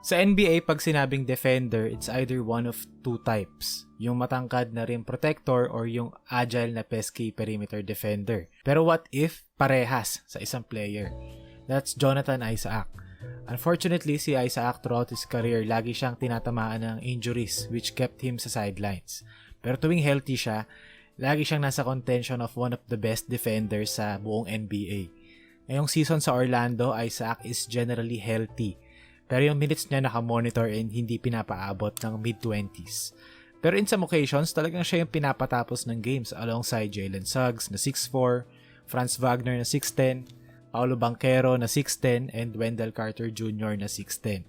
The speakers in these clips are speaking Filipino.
Sa NBA, pag sinabing defender, it's either one of two types. Yung matangkad na rim protector or yung agile na pesky perimeter defender. Pero what if parehas sa isang player? That's Jonathan Isaac. Unfortunately, si Isaac throughout his career, lagi siyang tinatamaan ng injuries which kept him sa sidelines. Pero tuwing healthy siya, lagi siyang nasa contention of one of the best defenders sa buong NBA. Ngayong season sa Orlando, Isaac is generally healthy pero yung minutes niya naka-monitor and hindi pinapaabot ng mid-20s. Pero in some occasions, talagang siya yung pinapatapos ng games alongside Jalen Suggs na 6'4", Franz Wagner na 6'10", Paulo Banquero na 6'10", and Wendell Carter Jr. na 6'10".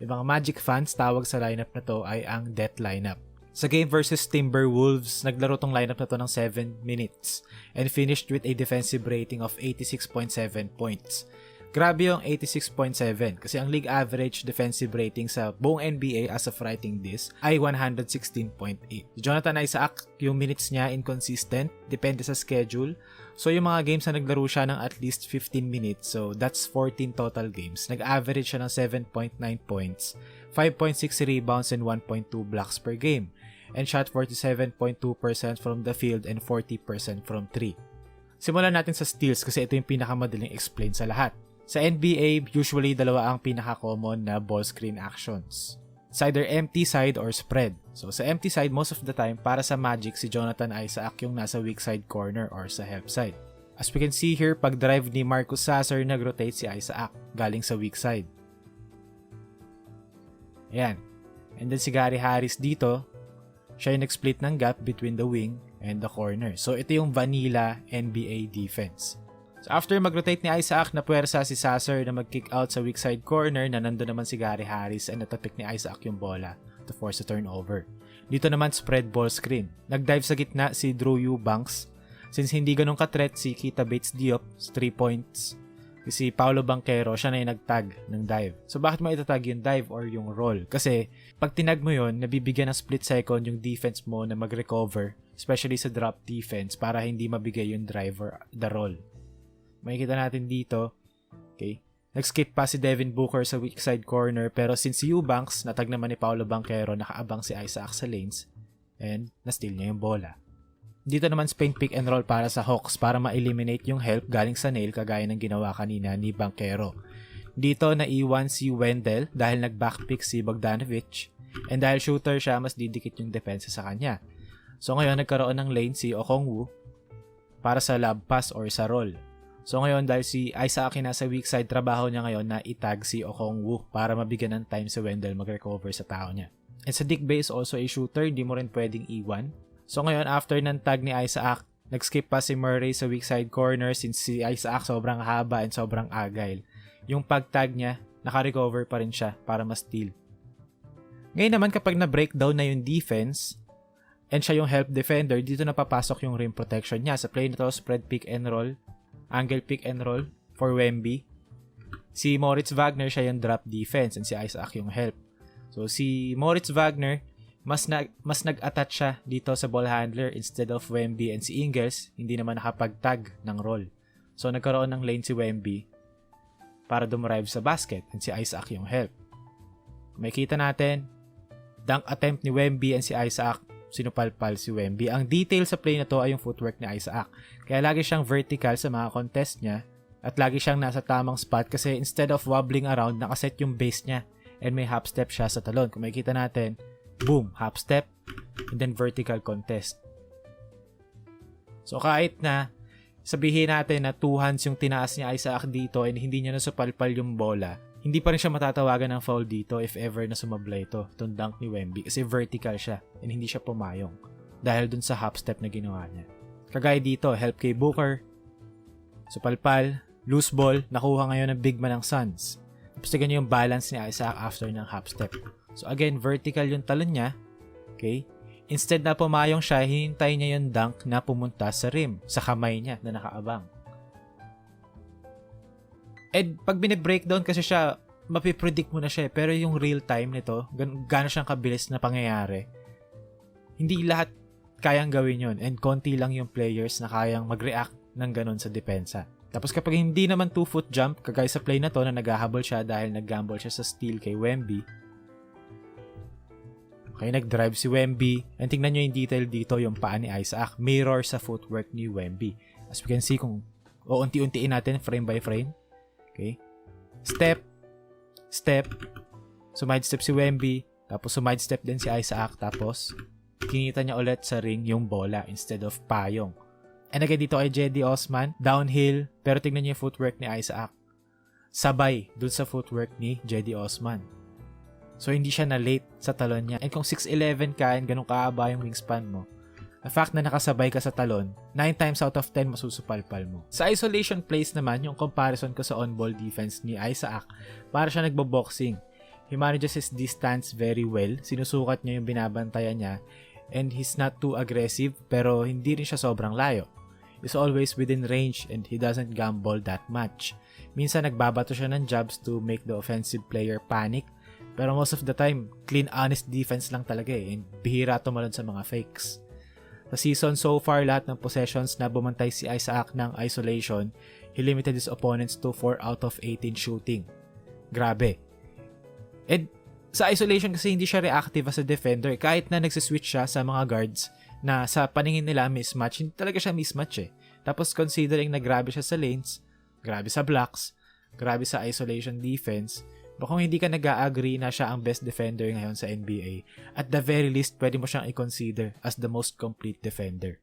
Yung mga Magic fans, tawag sa lineup na to ay ang death lineup. Sa game versus Timberwolves, naglaro tong lineup na to ng 7 minutes and finished with a defensive rating of 86.7 points. Grabe yung 86.7 kasi ang league average defensive rating sa buong NBA as of writing this ay 116.8. Jonathan Isaac, yung minutes niya inconsistent, depende sa schedule. So yung mga games na naglaro siya ng at least 15 minutes, so that's 14 total games. Nag-average siya ng 7.9 points, 5.6 rebounds and 1.2 blocks per game and shot 47.2% from the field and 40% from 3. Simulan natin sa steals kasi ito yung pinakamadaling explain sa lahat. Sa NBA, usually dalawa ang pinaka-common na ball screen actions. It's either empty side or spread. So sa empty side, most of the time, para sa Magic, si Jonathan Isaac yung nasa weak side corner or sa help side. As we can see here, pag drive ni Marcus Sasser, nag-rotate si Isaac galing sa weak side. Ayan. And then si Gary Harris dito, siya yung nag-split ng gap between the wing and the corner. So ito yung vanilla NBA defense. So after mag-rotate ni Isaac, na puwersa si Sasser na mag-kick out sa weak side corner na nando naman si Gary Harris and natapik ni Isaac yung bola to force a turnover. Dito naman spread ball screen. Nag-dive sa gitna si Drew Eubanks. Since hindi ganun ka-threat si Kita Bates Diop, 3 points. Si Paolo Banquero, siya na yung nag-tag ng dive. So bakit mo itatag yung dive or yung roll? Kasi pag tinag mo yon nabibigyan ng split second yung defense mo na mag-recover, especially sa drop defense para hindi mabigay yung driver the roll makikita natin dito, okay, nag-skip pa si Devin Booker sa weak side corner pero since Eubanks, natag naman ni Paolo Banquero, nakaabang si Isaac sa lanes and na-steal niya yung bola. Dito naman Spain pick and roll para sa Hawks para ma-eliminate yung help galing sa nail kagaya ng ginawa kanina ni Banquero. Dito naiwan si Wendell dahil nag-backpick si Bogdanovic and dahil shooter siya mas didikit yung depensa sa kanya. So ngayon nagkaroon ng lane si Okongwu para sa lob pass or sa roll. So ngayon dahil si Isaac nasa weak side, trabaho niya ngayon na itag si Okongwu para mabigyan ng time si Wendell mag-recover sa tao niya. And sa Dick Bay is also a shooter, hindi mo rin pwedeng iwan. So ngayon after ng tag ni Isaac, nag-skip pa si Murray sa weak side corner since si Isaac sobrang haba and sobrang agile. Yung pag-tag niya, naka-recover pa rin siya para ma-steal. Ngayon naman kapag na-breakdown na yung defense, and siya yung help defender, dito na papasok yung rim protection niya. Sa play na to, spread pick and roll, angle pick and roll for Wemby. Si Moritz Wagner siya yung drop defense and si Isaac yung help. So si Moritz Wagner mas nag mas nag-attach siya dito sa ball handler instead of Wemby and si Ingles hindi naman nakapag-tag ng roll. So nagkaroon ng lane si Wemby para dumarive sa basket and si Isaac yung help. May kita natin dunk attempt ni Wemby and si Isaac sinupalpal si Wemby. Ang detail sa play na to ay yung footwork ni Isaac. Kaya lagi siyang vertical sa mga contest niya at lagi siyang nasa tamang spot kasi instead of wobbling around, nakaset yung base niya and may half step siya sa talon. Kung makikita natin, boom, half step, and then vertical contest. So kahit na sabihin natin na two hands yung tinaas ni Isaac dito and hindi niya nasupalpal yung bola, hindi pa rin siya matatawagan ng foul dito if ever na sumabla ito, itong dunk ni Wemby kasi vertical siya and hindi siya pumayong dahil dun sa hop step na ginawa niya. Kagaya dito, help kay Booker, supalpal, loose ball, nakuha ngayon ng big man ng Suns. Tapos ganyan yung balance ni Isaac after ng hop step. So again, vertical yung talon niya, okay? Instead na pumayong siya, hinintay niya yung dunk na pumunta sa rim, sa kamay niya na nakaabang. And pag bine-breakdown kasi siya, mapipredict mo na siya eh. Pero yung real time nito, gan- gano'n siyang kabilis na pangyayari. Hindi lahat kayang gawin yon And konti lang yung players na kayang mag-react ng ganun sa depensa. Tapos kapag hindi naman 2-foot jump, kagaya sa play na to na naghahabol siya dahil naggamble siya sa steal kay Wemby. Okay, nag-drive si Wemby. And tingnan nyo yung detail dito, yung paa ni Isaac. Mirror sa footwork ni Wemby. As we can see, kung o unti-untiin natin frame by frame. Okay. Step. Step. Sumide step si Wemby. Tapos sumide step din si Isaac. Tapos kinita niya ulit sa ring yung bola instead of payong. And again dito kay Jedi Osman, downhill, pero tingnan niyo yung footwork ni Isaac. Sabay dun sa footwork ni Jedi Osman. So hindi siya na late sa talon niya. And kung 6'11 ka and ganun kaaba yung wingspan mo, the fact na nakasabay ka sa talon, 9 times out of 10 masusupalpal mo. Sa isolation plays naman, yung comparison ko sa on-ball defense ni Isaac, para siya nagbo-boxing. He manages his distance very well. Sinusukat niya yung binabantayan niya and he's not too aggressive pero hindi rin siya sobrang layo. He's always within range and he doesn't gamble that much. Minsan nagbabato siya ng jabs to make the offensive player panic pero most of the time, clean honest defense lang talaga eh and bihira tumalon sa mga fakes. Sa season so far, lahat ng possessions na bumantay si Isaac ng isolation, he limited his opponents to 4 out of 18 shooting. Grabe. And sa isolation kasi hindi siya reactive as a defender. Kahit na nagsiswitch siya sa mga guards na sa paningin nila mismatch, hindi talaga siya mismatch eh. Tapos considering na grabe siya sa lanes, grabe sa blocks, grabe sa isolation defense, kung hindi ka nag-agree na siya ang best defender ngayon sa NBA, at the very least, pwede mo siyang i-consider as the most complete defender.